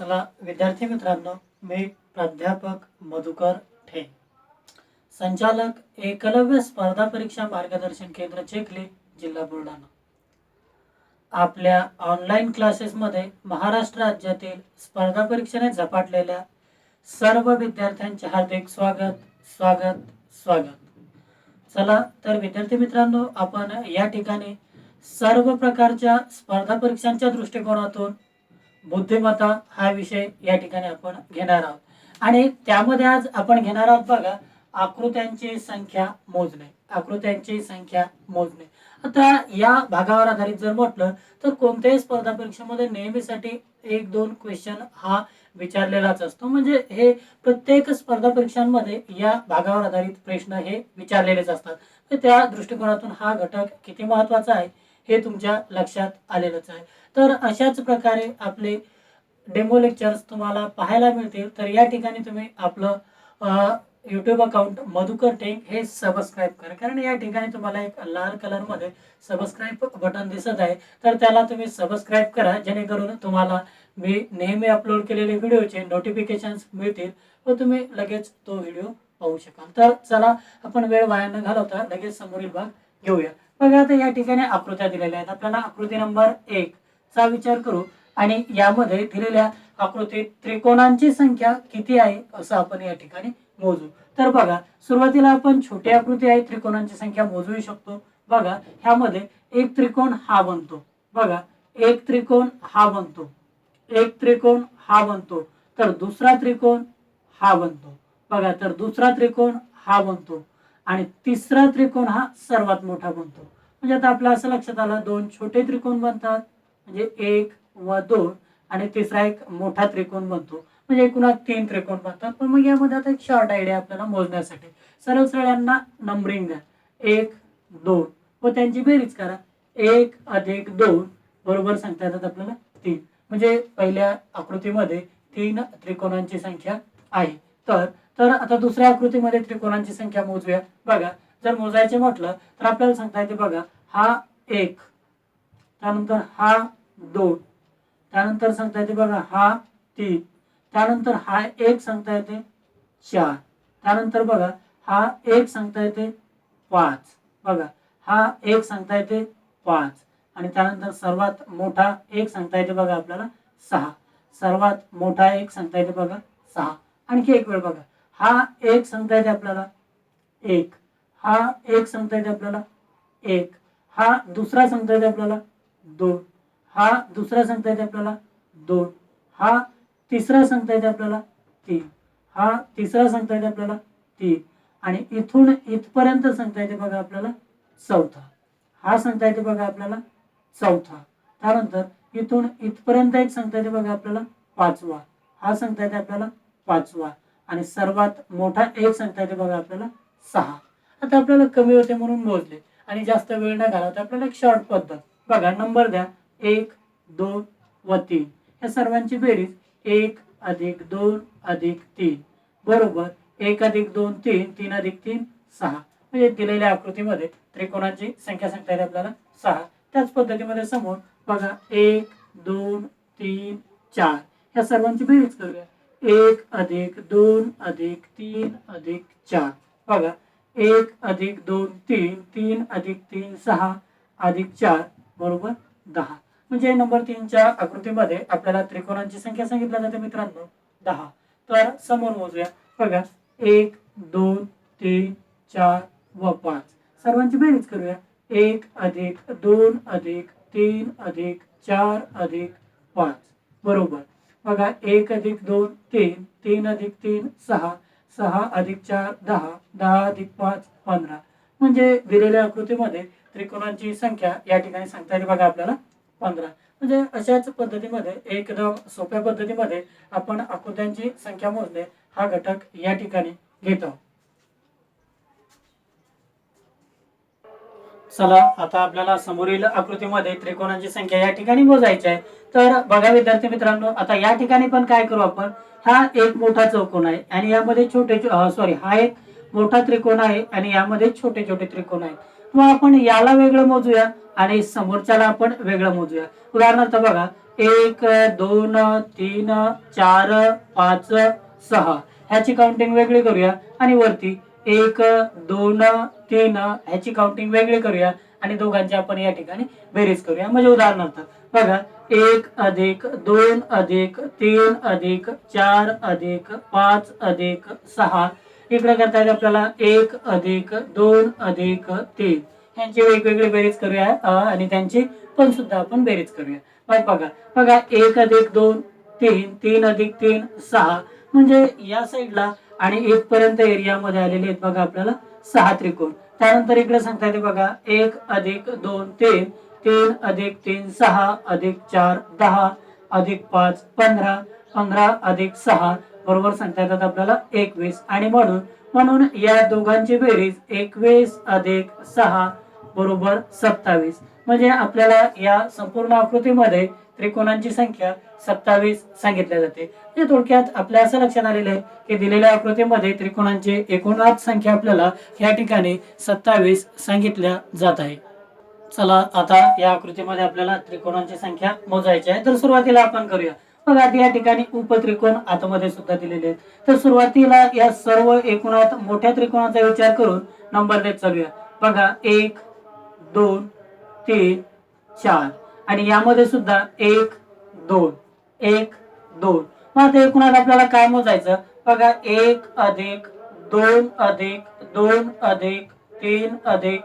चला विद्यार्थी मित्रांनो मी प्राध्यापक मधुकर ठे संचालक एकलव्य स्पर्धा परीक्षा मार्गदर्शन केंद्र चिखली जिल्हा बुलढाणा. आपल्या ऑनलाईन क्लासेसमध्ये महाराष्ट्र राज्यातील स्पर्धा परीक्षेने झपाटलेल्या सर्व विद्यार्थ्यांचे हार्दिक स्वागत स्वागत स्वागत. चला तर विद्यार्थी मित्रांनो आपण या ठिकाणी सर्व प्रकारच्या स्पर्धा परीक्षांच्या दृष्टिकोनातून बुद्धिमत्ता हा विषय या ठिकाणी आपण घेणार आहोत. आणि त्यामध्ये आज आपण घेणार आहोत बघा आकृत्यांची संख्या मोजणे. आकृत्यांची संख्या मोजणे. आता या भागावर आधारित जर म्हटलं तर कोणत्याही स्पर्धा परीक्षेमध्ये नेहमीसाठी एक दोन क्वेश्चन हा विचारलेलाच असतो. म्हणजे हे प्रत्येक स्पर्धा परीक्षांमध्ये या भागावर आधारित प्रश्न हे विचारलेलेच असतात. तर त्या दृष्टिकोनातून हा घटक किती महत्त्वाचा आहे हे तुमच्या लक्षात आलेलंच आहे. तर अशाच प्रकारे आपले डेमो लेक्चर्स तुम्हाला पाहायला मिळतील. तर या ठिकाणी तुम्ही आपलं यूट्यूब अकाउंट मधुकर टेक हे सबस्क्राईब करा. कारण या ठिकाणी तुम्हाला एक लाल कलरमध्ये सबस्क्राईब बटन दिसत आहे. तर त्याला तुम्ही सबस्क्राईब करा. जेणेकरून तुम्हाला मी नेहमी अपलोड केलेले व्हिडिओचे नोटिफिकेशन्स मिळतील व तुम्ही लगेच तो व्हिडिओ पाहू शकाल. तर चला आपण वेळ वाया न घालवता लगेच समोरील भाग घेऊया. बघा आता या ठिकाणी आकृत्या दिलेल्या आहेत. आपल्याला आकृती नंबर एक चा विचार करू आणि यामध्ये दिलेल्या आकृतीत त्रिकोणांची संख्या किती आहे असं आपण या ठिकाणी मोजू. तर बघा सुरुवातीला आपण छोटी आकृती आहे त्रिकोणांची संख्या मोजू शकतो. बघा ह्यामध्ये एक त्रिकोण हा बनतो. बघा एक त्रिकोण हा बनतो. एक त्रिकोण हा बनतो. तर दुसरा त्रिकोण हा बनतो. बघा तर दुसरा त्रिकोण हा बनतो. आणि तिसरा त्रिकोण हा सर्वात मोठा बनतो. म्हणजे आता आपल्या असं लक्षात आलं दोन छोटे त्रिकोण बनतात म्हणजे एक व दोन आणि तिसरा एक मोठा त्रिकोण बनतो. म्हणजे एकूण तीन त्रिकोण बनतात. पण मग यामध्ये आता एक शॉर्ट आयडिया आपल्याला मोजण्यासाठी. सरळ सरळ यांना नंबरिंग द्या. एक दोन. व त्यांची बेरीज करा. एक अधिक दोन बरोबर सांगता येतात आपल्याला तीन. म्हणजे पहिल्या आकृतीमध्ये तीन त्रिकोणांची संख्या आहे. तर तर आता दुसऱ्या आकृतीमध्ये त्रिकोणांची संख्या मोजूया. बघा जर मोजायचे म्हटलं तर आपल्याला सांगता येते बघा हा एक. त्यानंतर हा दोन. त्यानंतर सांगता येते बघा हा तीन. त्यानंतर हा एक सांगता येते चार. त्यानंतर बघा हा एक सांगता येते पाच. बघा हा एक सांगता येते पाच. आणि त्यानंतर सर्वात मोठा एक सांगता येते बघा आपल्याला सहा. सर्वात मोठा एक सांगता येते बघा सहा. आणखी एक वेळ बघा. हा एक सांगता येते आपल्याला एक. हा एक सांगता येते आपल्याला एक. हा दुसरा सांगता येते आपल्याला दोन. हा दुसरा सांगता येते आपल्याला दोन. हा तिसरा सांगता येते आपल्याला तीन. हा तिसरा सांगता येते आपल्याला तीन. आणि इथून इथपर्यंत सांगता येते बघा आपल्याला चौथा. हा सांगता येते बघा आपल्याला चौथा. त्यानंतर इथून इथपर्यंत एक सांगता येते बघा आपल्याला पाचवा. हा सांगता येते आपल्याला पाचवा. आणि सर्वात मोठा एक सांगता येते बघा आपल्याला सहा. आता आपल्याला कमी होते म्हणून मोजले. आणि जास्त वेळ न घालवता आपल्याला एक शॉर्ट पद्धत. बघा नंबर द्या. एक दोन व तीन. या सर्वांची बेरीज एक अधिक दोन अधिक तीन. बरोबर? एक अधिक दोन तीन तीन अधिक तीन सहा. म्हणजे दिलेल्या आकृतीमध्ये त्रिकोणाची संख्या सांगता येईल आपल्याला. सहा. त्याच पद्धतीमध्ये समोर बघा एक दोन तीन चार. या सर्वांची बेरीज करूया. एक अधिक दोन अधिक तीन अधिक चार. बघा एक अधिक दोन तीन तीन अधिक तीन सहा अधिक चार. बरोबर? दहा. म्हणजे नंबर तीनच्या आकृतीमध्ये आपल्याला त्रिकोणांची संख्या सांगितल्या जाते मित्रांनो. दहा. तर समोर मोजूया. बघा. एक दोन तीन चार व पाच. सर्वांची बेरीज करूया. एक अधिक दोन अधिक तीन अधिक चार अधिक पाच. बरोबर. बघा. एक अधिक दोन तीन. तीन अधिक तीन सहा. सहा अधिक चार दहा. दहा अधिक पाच पंधरा. म्हणजे दिलेल्या आकृतीमध्ये त्रिकोणांची संख्या या ठिकाणी सांगता येईल. बघा आपल्याला. पंधरा. म्हणजे अशाच पद्धतीमध्ये एकदम सोप्या पद्धतीमध्ये आपण आकृत्यांची संख्या मोजणे हा घटक या ठिकाणी घेतो. चला आता आपल्याला समोरील आकृतीमध्ये त्रिकोणांची संख्या या ठिकाणी मोजायची आहे. तर बघा विद्यार्थी मित्रांनो आता या ठिकाणी पण काय करू आपण? हा एक मोठा चौकोन आहे आणि यामध्ये छोटे सॉरी हा एक मोठा त्रिकोण आहे आणि यामध्ये छोटे छोटे त्रिकोण आहेत. मग आपण याला वेगळं मोजूया आणि समोरच्याला आपण वेगळं मोजूया. उदाहरणार्थ बघा एक दोन तीन चार पाच सहा. ह्याची काउंटिंग वेगळी करूया आणि वरती एक दोन तीन ह्याची काउंटिंग वेगळी करूया आणि दोघांची आपण या ठिकाणी बेरीज करूया. म्हणजे उदाहरणार्थ बघा एक अधिक दोन अधिक तीन अधिक चार अधिक पाच अधिक सहा इकडे करता येईल आपल्याला एक अधिक दोन अधिक तीन. यांची वेगवेगळी बेरीज करूया आणि त्यांची पण सुद्धा आपण बेरीज करूया. मग बघा बघा एक अधिक दोन तीन तीन अधिक तीन सहा. म्हणजे या साईडला आणि इथपर्यंत एरियामध्ये आलेले आहेत बघा आपल्याला सहा त्रिकोण. त्यानंतर इकडे सांगता येते बघा एक अधिक दोन तीन. तीन अधिक तीन सहा. अधिक चार दहा. अधिक पाच पंधरा. पंधरा अधिक सहा. बरोबर सांगता येतात आपल्याला एकवीस. आणि म्हणून म्हणून या दोघांची बेरीज एकवीस अधिक सहा बरोबर सत्तावीस. म्हणजे आपल्याला या संपूर्ण आकृतीमध्ये त्रिकोणांची संख्या सत्तावीस सांगितल्या जाते. म्हणजे थोडक्यात आपल्या असं लक्षात आलेलं आहे की दिलेल्या आकृतीमध्ये त्रिकोणांची एकूणच संख्या आपल्याला या ठिकाणी सत्तावीस सांगितल्या जात आहे. चला आता या आकृतीमध्ये आपल्याला त्रिकोणांची संख्या मोजायची आहे. तर सुरुवातीला आपण करूया. बघा या ठिकाणी उपत्रिकोण आतमध्ये सुद्धा दिलेले आहेत. तर सुरुवातीला या सर्व एकूणात मोठ्या त्रिकोणाचा विचार करून नंबर देत चालूया. बघा एक दोन तीन चार. आणि यामध्ये सुद्धा एक दोन. एक दोन. मग आता एकूणात आपल्याला काय मोजायचं? बघा एक अधिक दोन अधिक दोन अधिक तीन अधिक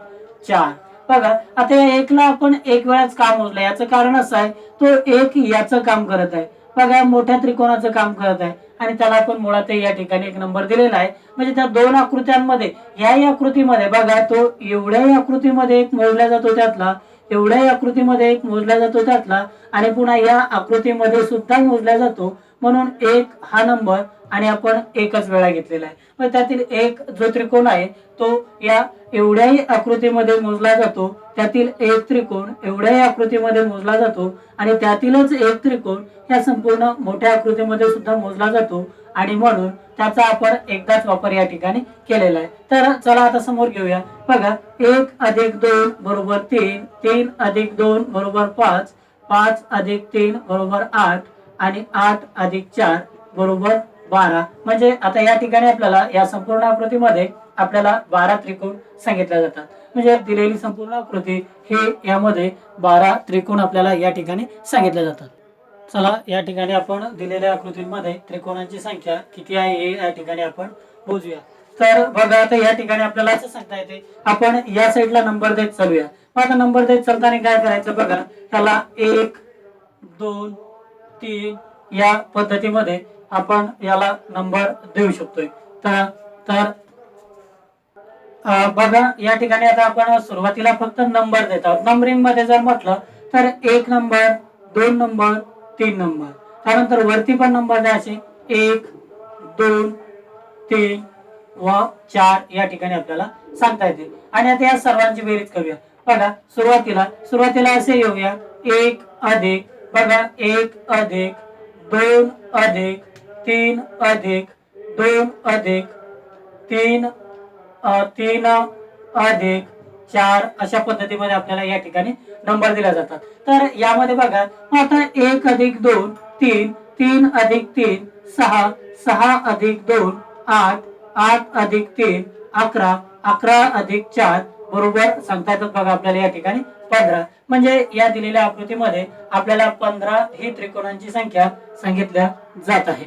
चार. बघा आता या एकला आपण एक वेळाच का मोजलं? याचं कारण असं आहे तो एक याचं काम करत आहे. बघा मोठ्या त्रिकोणाचं काम करत आहे. आणि त्याला आपण मुळात या ठिकाणी एक नंबर दिलेला आहे. म्हणजे त्या दोन आकृत्यांमध्ये ह्याही आकृतीमध्ये बघा तो एवढ्याही आकृतीमध्ये एक मोडला जातो त्यातला एवढ्याही आकृतीमध्ये एक मोजला जातो त्यातला आणि पुन्हा या आकृतीमध्ये सुद्धा मोजला जातो. म्हणून एक हा नंबर आणि आपण एकच वेळा घेतलेला आहे. मग त्यातील एक जो त्रिकोण आहे तो या एवढ्याही आकृतीमध्ये मोजला जातो. त्यातील एक त्रिकोण एवढ्याही आकृतीमध्ये मोजला जातो. आणि त्यातीलच एक त्रिकोण या संपूर्ण मोठ्या आकृतीमध्ये सुद्धा मोजला जातो. आणि म्हणून त्याचा आपण एकदाच वापर या ठिकाणी केलेला आहे. तर चला आता समोर घेऊया. बघा एक अधिक दोन बरोबर तीन तीन अधिक दोन बरोबर पाच पाच अधिक तीन बरोबर आठ आणि आठ अधिक चार बरोबर बारा. म्हणजे आता या ठिकाणी आपल्याला या संपूर्ण आकृतीमध्ये आपल्याला बारा त्रिकोण सांगितल्या जातात. म्हणजे दिलेली संपूर्ण आकृती हे यामध्ये बारा त्रिकोण आपल्याला या ठिकाणी सांगितल्या जातात. चला या ठिकाणी आपण दिलेल्या आकृतीमध्ये त्रिकोणांची संख्या किती आहे हे या ठिकाणी आपण मोजूया. तर बघा आता या ठिकाणी आपल्याला असं सांगता येते आपण या साईडला नंबर देत चालूया. मग आता नंबर देत चालताना काय करायचं बघा त्याला एक दोन तीन या पद्धतीमध्ये आपण याला नंबर देऊ शकतोय. तर तर बघा या ठिकाणी आता आपण सुरुवातीला फक्त नंबर देत आहोत. नंबरिंगमध्ये जर म्हटलं तर एक नंबर दोन नंबर तीन नंबर. त्यानंतर वरती पण नंबर द्यायचे एक दोन तीन व चार या ठिकाणी आपल्याला सांगता येते आणि आता या सर्वांची बेरीज करूया. बघा सुरुवातीला सुरुवातीला असे येऊया. एक अधिक बघा एक अधिक दोन अधिक तीन अधिक दोन अधिक तीन तीन अधिक चार अशा पद्धतीमध्ये आपल्याला या ठिकाणी नंबर दिला जातात. तर यामध्ये बघा आता एक अधिक दोन तीन तीन अधिक तीन सहा सहा अधिक दोन आठ आठ अधिक तीन अकरा अकरा अधिक चार बरोबर सांगता येतात बघा आपल्याला या ठिकाणी पंधरा. म्हणजे या दिलेल्या आकृतीमध्ये आपल्याला पंधरा ही त्रिकोणांची संख्या सांगितल्या जात आहे.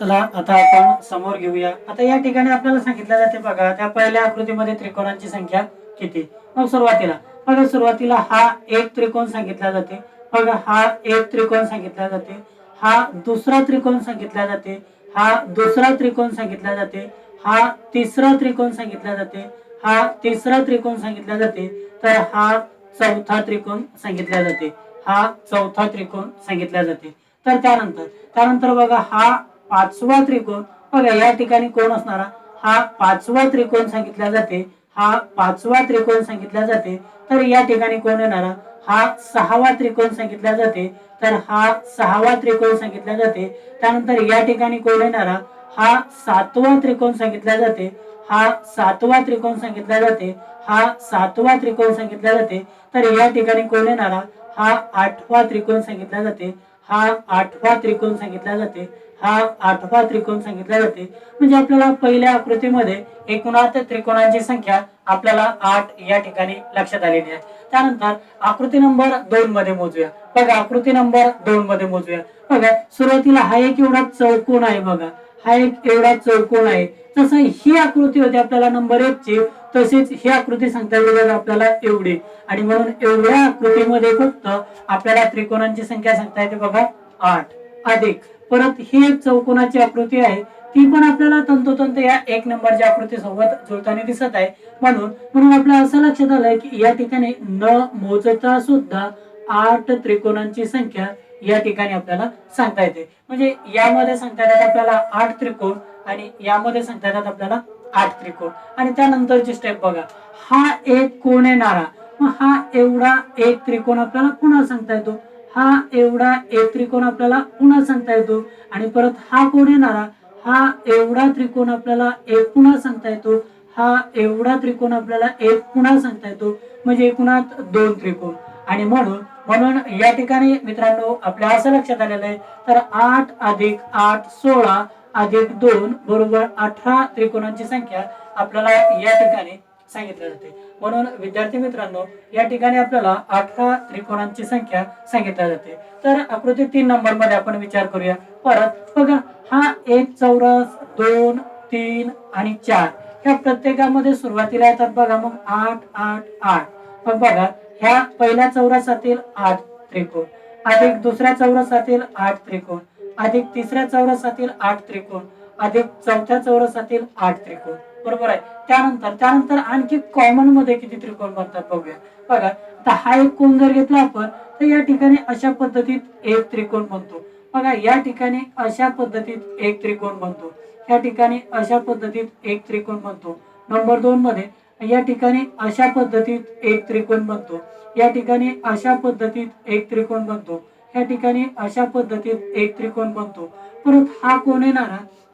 चला आता आपण समोर घेऊया. आता या ठिकाणी आपल्याला सांगितलं जाते बघा त्या पहिल्या आकृतीमध्ये त्रिकोणांची संख्या किती? मग सुरुवातीला. बघा सुरुवातीला हा एक त्रिकोण सांगितला जाते. बघा हा एक त्रिकोण सांगितला जाते. हा दुसरा त्रिकोण सांगितला जाते. हा दुसरा त्रिकोण सांगितला जाते. हा तिसरा त्रिकोण सांगितला जाते. हा तिसरा त्रिकोण सांगितला जाते. तर हा चौथा त्रिकोण सांगितला जाते. हा चौथा त्रिकोण सांगितला जाते. तर त्यानंतर त्यानंतर बघा हा पाचवा त्रिकोण. बघा या ठिकाणी कोण असणारा? हा पाचवा त्रिकोण सांगितला जाते. हा पाचवा त्रिकोण सांगितला जाते तर या ठिकाणी कोण येणारा? हा सहावा त्रिकोण सांगितला जाते तर हा सहावा त्रिकोण सांगितला जाते. त्यानंतर या ठिकाणी कोण येणारा? हा सातवा त्रिकोण सांगितला जाते हा सातवा त्रिकोण सांगितला जाते हा सातवा त्रिकोण सांगितला जाते. तर या ठिकाणी कोण येणारा? हा आठवा त्रिकोण सांगितला जाते हा आठवा त्रिकोण सांगितला जाते. हा आठवा त्रिकोण सांगितला जाते. म्हणजे आपल्याला पहिल्या आकृतीमध्ये एकूणात त्रिकोणांची संख्या आपल्याला आठ या ठिकाणी लक्षात आलेली आहे. त्यानंतर आकृती नंबर दोन मध्ये मोजूया. बघा आकृती नंबर दोन मध्ये मोजूया. बघा सुरुवातीला हा एक एवढा चौकोन आहे बघा. हा एक एवढा चौकोन आहे. तसं ही आकृती होती आपल्याला नंबर एक ची तसेच ही आकृती सांगता येईल आपल्याला एवढी. आणि म्हणून एवढ्या आकृतीमध्ये फक्त आपल्याला त्रिकोणांची संख्या सांगता येते बघा आठ. अधिक. परत ही एक चौकोनाची आकृती आहे. ती पण आपल्याला तंतोतंत या एक नंबरच्या आकृती सोबत जुळताना दिसत आहे. म्हणून म्हणून आपल्या असं लक्षात आलंय की या ठिकाणी न मोजता सुद्धा आठ त्रिकोणांची संख्या या ठिकाणी आपल्याला सांगता येते. म्हणजे यामध्ये सांगता येतात आपल्याला आठ त्रिकोण आणि यामध्ये सांगता येतात आपल्याला आठ त्रिकोण. आणि त्यानंतरची स्टेप बघा. हा एक कोण येणारा? मग हा एवढा एक त्रिकोण आपल्याला पुन्हा सांगता येतो? हा एवढा एक त्रिकोण आपल्याला पुन्हा सांगता येतो आणि परत हा कोण येणारा? हा एवढा त्रिकोण आपल्याला एक पुन्हा सांगता येतो. हा एवढा त्रिकोण आपल्याला एक पुन्हा सांगता येतो. म्हणजे एकूणात दोन त्रिकोण. आणि म्हणून म्हणून या ठिकाणी मित्रांनो आपल्या असं लक्षात आलेलं आहे. तर आठ अधिक आठ सोळा अधिक दोन बरोबर अठरा त्रिकोणांची संख्या आपल्याला या ठिकाणी सांगितली जाते. म्हणून विद्यार्थी मित्रांनो या ठिकाणी आपल्याला अठरा त्रिकोणांची संख्या सांगितल्या जाते. तर आकृती तीन नंबरमध्ये आपण विचार करूया. परत बघा हा एक चौरस दोन तीन आणि चार ह्या प्रत्येकामध्ये सुरुवातीला येतात बघा मग आठ आठ आठ. मग बघा ह्या पहिल्या चौरसातील आठ त्रिकोण अधिक दुसऱ्या चौरसातील आठ त्रिकोण अधिक तिसऱ्या चौरसातील आठ त्रिकोण अधिक चौथ्या चौरसातील आठ त्रिकोण. बरोबर आहे. त्यानंतर त्यानंतर आणखी कॉमनमध्ये किती त्रिकोण बनतात बघूया. बघा आता हा एक कोण जर घेतला आपण तर या ठिकाणी अशा पद्धतीत एक त्रिकोण बनतो. बघा या ठिकाणी अशा पद्धतीत एक त्रिकोण बनतो. या ठिकाणी अशा पद्धतीत एक त्रिकोण बनतो. नंबर दोन मध्ये या ठिकाणी अशा पद्धतीत एक त्रिकोण बनतो. या ठिकाणी अशा पद्धतीत एक त्रिकोण बनतो. या ठिकाणी अशा पद्धतीत एक त्रिकोण बनतो. परत हा कोण येणार?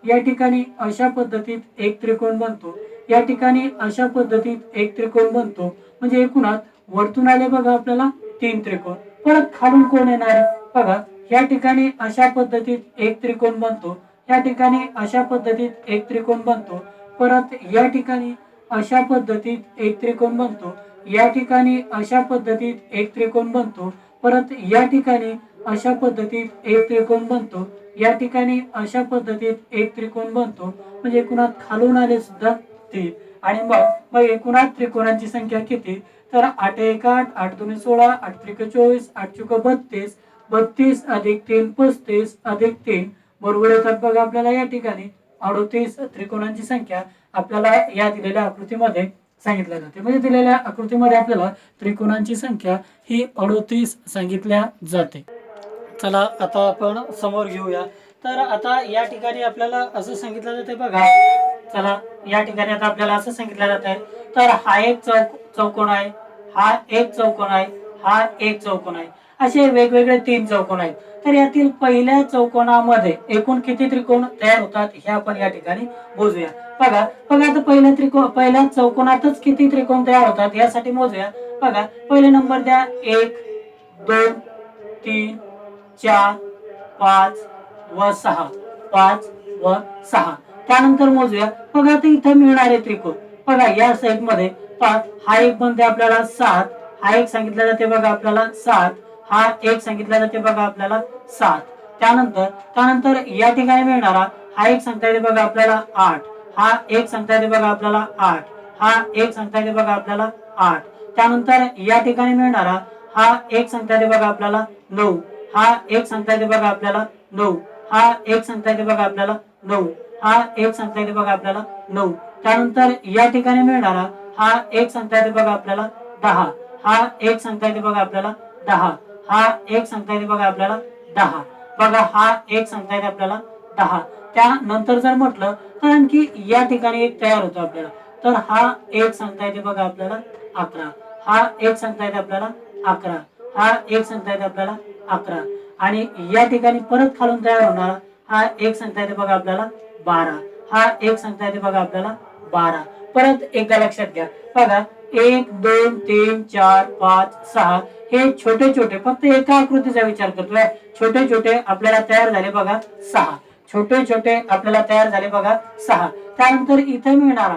या ठिकाणी अशा पद्धतीत एक त्रिकोण बनतो. या ठिकाणी अशा पद्धतीत एक त्रिकोण बनतो. म्हणजे एकूणात वरतून आले बघा आपल्याला तीन त्रिकोण. परत खालून कोण येणार? आहे बघा या ठिकाणी अशा पद्धतीत एक त्रिकोण बनतो. या ठिकाणी अशा पद्धतीत एक त्रिकोण बनतो. परत या ठिकाणी अशा पद्धतीत एक त्रिकोण बनतो. या ठिकाणी अशा पद्धतीत एक त्रिकोण बनतो. परत या ठिकाणी अशा पद्धतीत एक त्रिकोण बनतो. या ठिकाणी अशा पद्धतीत एक त्रिकोण बनतो. म्हणजे एकूणात खालून आले सुद्धा तीन आणि मग मग एकूणात त्रिकोणांची संख्या किती? तर आठ एक आठ आठ दोन सोळा आठ त्रिक चोवीस आठ चुक बत्तीस बत्तीस अधिक तीन पस्तीस अधिक तीन. बरोबर येतात बघा आपल्याला या ठिकाणी अडोतीस त्रिकोणांची संख्या आपल्याला या दिलेल्या आकृतीमध्ये सांगितल्या जाते. म्हणजे दिलेल्या आकृतीमध्ये आपल्याला त्रिकोणांची संख्या ही अडोतीस सांगितल्या जाते. चला आता आपण समोर घेऊया. तर आता या ठिकाणी आपल्याला असं सांगितलं जाते बघा. चला या ठिकाणी आता आपल्याला असं सांगितलं जात आहे तर हा एक चौक चौकोन आहे. हा एक चौकोन आहे. हा एक चौकोन आहे. असे वेगवेगळे तीन चौकोन आहेत. तर यातील पहिल्या चौकोनामध्ये एकूण किती त्रिकोण तयार होतात हे आपण या ठिकाणी मोजूया. बघा बघा आता पहिल्या त्रिकोण पहिल्या चौकोनातच किती त्रिकोण तयार होतात यासाठी मोजूया. बघा पहिले नंबर द्या. एक दोन तीन चार पाच व सहा. पाच व सहा. त्यानंतर मोजूया. बघा आता इथं मिळणारे त्रिकोण. बघा या साईडमध्ये पाच हा एक बनते आपल्याला सात. हा एक सांगितला जाते बघा आपल्याला सात. हा एक सांगितला जाते बघा आपल्याला सात. त्यानंतर त्यानंतर या ठिकाणी मिळणारा हा एक सांगता येते बघा आपल्याला आठ. हा एक सांगता येते बघा आपल्याला आठ. हा एक सांगता येते बघा आपल्याला आठ. त्यानंतर या ठिकाणी मिळणारा हा एक सांगता येते बघा आपल्याला नऊ. हा एक सांगता येते बघा आपल्याला नऊ हा एक सांगता येते बघा आपल्याला नऊ हा एक सांगता येते बघा आपल्याला नऊ त्यानंतर या ठिकाणी मिळणारा हा एक सांगता येते बघा आपल्याला दहा हा एक सांगता येते बघा आपल्याला दहा हा एक सांगता येते बघा आपल्याला दहा बघा हा एक सांगता येते आपल्याला दहा त्यानंतर जर म्हटलं तर आणखी या ठिकाणी एक तयार होतो आपल्याला तर हा एक सांगता येते बघा आपल्याला अकरा हा एक सांगता येते आपल्याला अकरा हा एक सांगता येते आपल्याला अकरा. आणि या ठिकाणी परत खालून तयार होणारा हा एक सांगता येते बघा आपल्याला बारा. हा एक सांगता येते बघा आपल्याला बारा. परत एकदा लक्षात घ्या. बघा एक दोन तीन चार पाच सहा हे छोटे छोटे फक्त एका आकृतीचा विचार करतोय. छोटे छोटे आपल्याला तयार झाले बघा सहा. छोटे छोटे आपल्याला तयार झाले बघा सहा. त्यानंतर इथे मिळणारा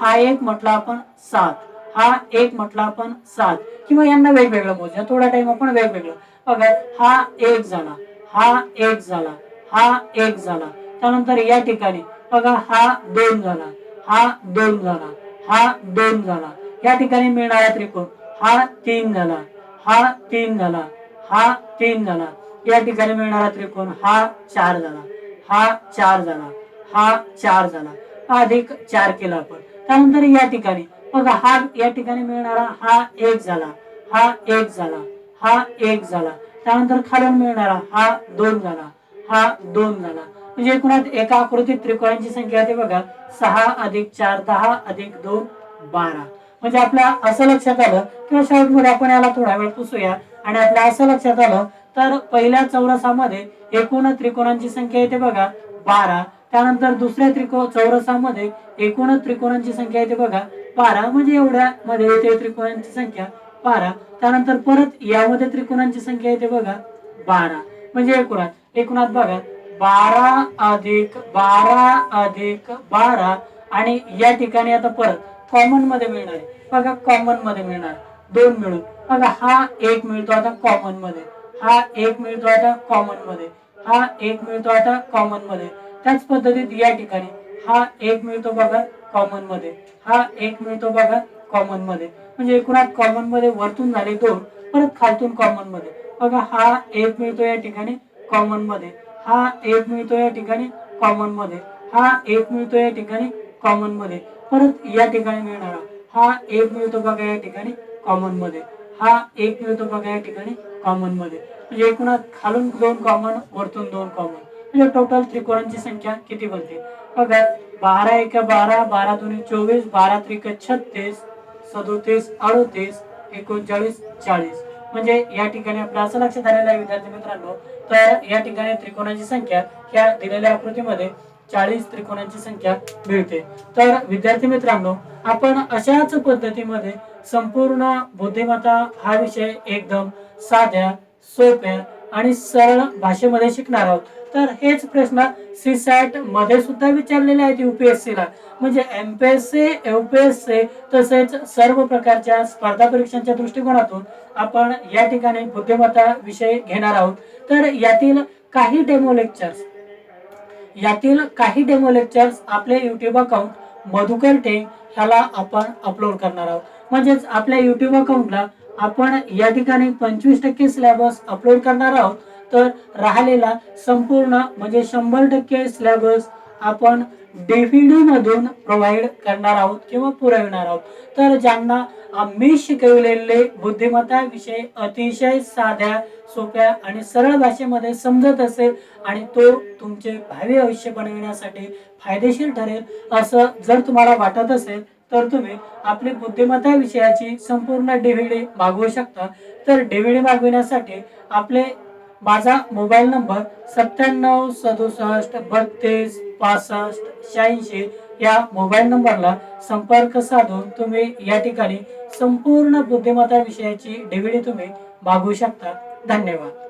हा एक म्हटला आपण सात. हा एक म्हटला आपण सात. किंवा यांना वेगवेगळं मोजूया. थोडा टाइम आपण वेगवेगळं. बघा हा एक झाला हा एक झाला हा एक झाला. त्यानंतर या ठिकाणी बघा हा दोन झाला हा दोन झाला हा दोन झाला. या ठिकाणी मिळणारा त्रिकोण हा तीन झाला हा तीन झाला हा तीन झाला. या ठिकाणी मिळणारा त्रिकोण हा चार झाला हा चार झाला हा चार झाला. अधिक चार केला आपण. त्यानंतर या ठिकाणी बघा हा या ठिकाणी मिळणारा हा एक झाला हा एक झाला. हा एक झाला. त्यानंतर खालून मिळणारा हा दोन झाला. हा दोन झाला. म्हणजे एकूणात एका आकृतीत त्रिकोणांची संख्या ते बघा सहा अधिक चार दहा अधिक दोन बारा. म्हणजे आपल्या असं लक्षात आलं किंवा शेवटमध्ये आपण याला थोडा वेळ पुसूया. आणि आपल्या असं लक्षात आलं तर पहिल्या चौरसामध्ये एकूण त्रिकोणांची संख्या येते बघा बारा. त्यानंतर दुसऱ्या त्रिको चौरसामध्ये एकूण त्रिकोणांची संख्या येते बघा बारा. म्हणजे एवढ्या मध्ये येते त्रिकोणांची संख्या. बारा. त्यानंतर परत यामध्ये त्रिकोणांची संख्या येते बघा बारा. म्हणजे एकूणात एकूणात बघा बारा अधिक बारा अधिक बारा. आणि या ठिकाणी आता परत कॉमनमध्ये मिळणार आहे. बघा कॉमनमध्ये मिळणार. दोन मिळून. बघा हा एक मिळतो आता कॉमनमध्ये. हा एक मिळतो आता कॉमनमध्ये. हा एक मिळतो आता कॉमनमध्ये. त्याच पद्धतीत या ठिकाणी हा एक मिळतो बघा कॉमनमध्ये. हा एक मिळतो बघा कॉमनमध्ये. म्हणजे एकूणात कॉमनमध्ये वरतून झाले दोन परत खालतून कॉमनमध्ये. बघा हा एक मिळतो या ठिकाणी कॉमनमध्ये. हा एक मिळतो या ठिकाणी कॉमनमध्ये. हा एक मिळतो या ठिकाणी कॉमनमध्ये. परत या ठिकाणी मिळणारा हा एक मिळतो बघा या ठिकाणी कॉमनमध्ये. हा एक मिळतो बघा या ठिकाणी कॉमनमध्ये. म्हणजे एकूणात खालून दोन कॉमन वरतून दोन कॉमन म्हणजे टोटल त्रिकोणांची संख्या किती बनते? बघा बारा एक बारा बारा दोन्ही चोवीस बारा त्रिक छत्तीस सदोतीस अडोतीस एकोणचाळीस चाळीस. म्हणजे या ठिकाणी आपलं असं लक्षात आलेलं आहे विद्यार्थी मित्रांनो. तर या ठिकाणी त्रिकोणाची संख्या ह्या दिलेल्या आकृतीमध्ये चाळीस त्रिकोणांची संख्या मिळते. तर विद्यार्थी मित्रांनो आपण अशाच पद्धतीमध्ये संपूर्ण बुद्धिमत्ता हा विषय एकदम साध्या सोप्या आणि सरळ भाषेमध्ये शिकणार आहोत. तर हेच प्रश्न सी सॅटमध्ये सुद्धा विचारलेले आहेत युपीएससी ला. म्हणजे एमपीएससी युपीएससी तसेच सर्व प्रकारच्या स्पर्धा परीक्षांच्या दृष्टिकोनातून आपण या ठिकाणी बुद्धिमत्ता विषय घेणार आहोत. तर यातील काही डेमो लेक्चर्स यातील काही डेमो लेक्चर्स आपले युट्यूब अकाउंट मधुकर टेंग ह्याला आपण अपलोड करणार आहोत. म्हणजेच आपल्या युट्यूब अकाउंटला आपण या ठिकाणी पंचवीस टक्के सिलेबस अपलोड करणार आहोत. तर राहिलेला संपूर्ण म्हणजे शंभर टक्के सिलेबस आपण डीव्हीडी मधून प्रोव्हाइड करणार आहोत किंवा पुरविणार आहोत. तर ज्यांना आम्ही शिकवलेले बुद्धिमत्ता विषय अतिशय साध्या सोप्या आणि सरळ भाषेमध्ये समजत असेल आणि तो तुमचे भावी आयुष्य बनविण्यासाठी फायदेशीर ठरेल असं जर तुम्हाला वाटत असेल तर तुम्ही आपली बुद्धिमत्ता विषयाची संपूर्ण डीव्हीडी मागवू शकता. तर डीव्हीडी मागविण्यासाठी आपले माझा मोबाईल नंबर सत्त्याण्णव सदुसष्ट बत्तीस पासष्ट शहाऐंशी या मोबाईल नंबरला संपर्क साधून तुम्ही या ठिकाणी संपूर्ण बुद्धिमत्ता विषयाची डिव्हिडी तुम्ही मागवू शकता. धन्यवाद.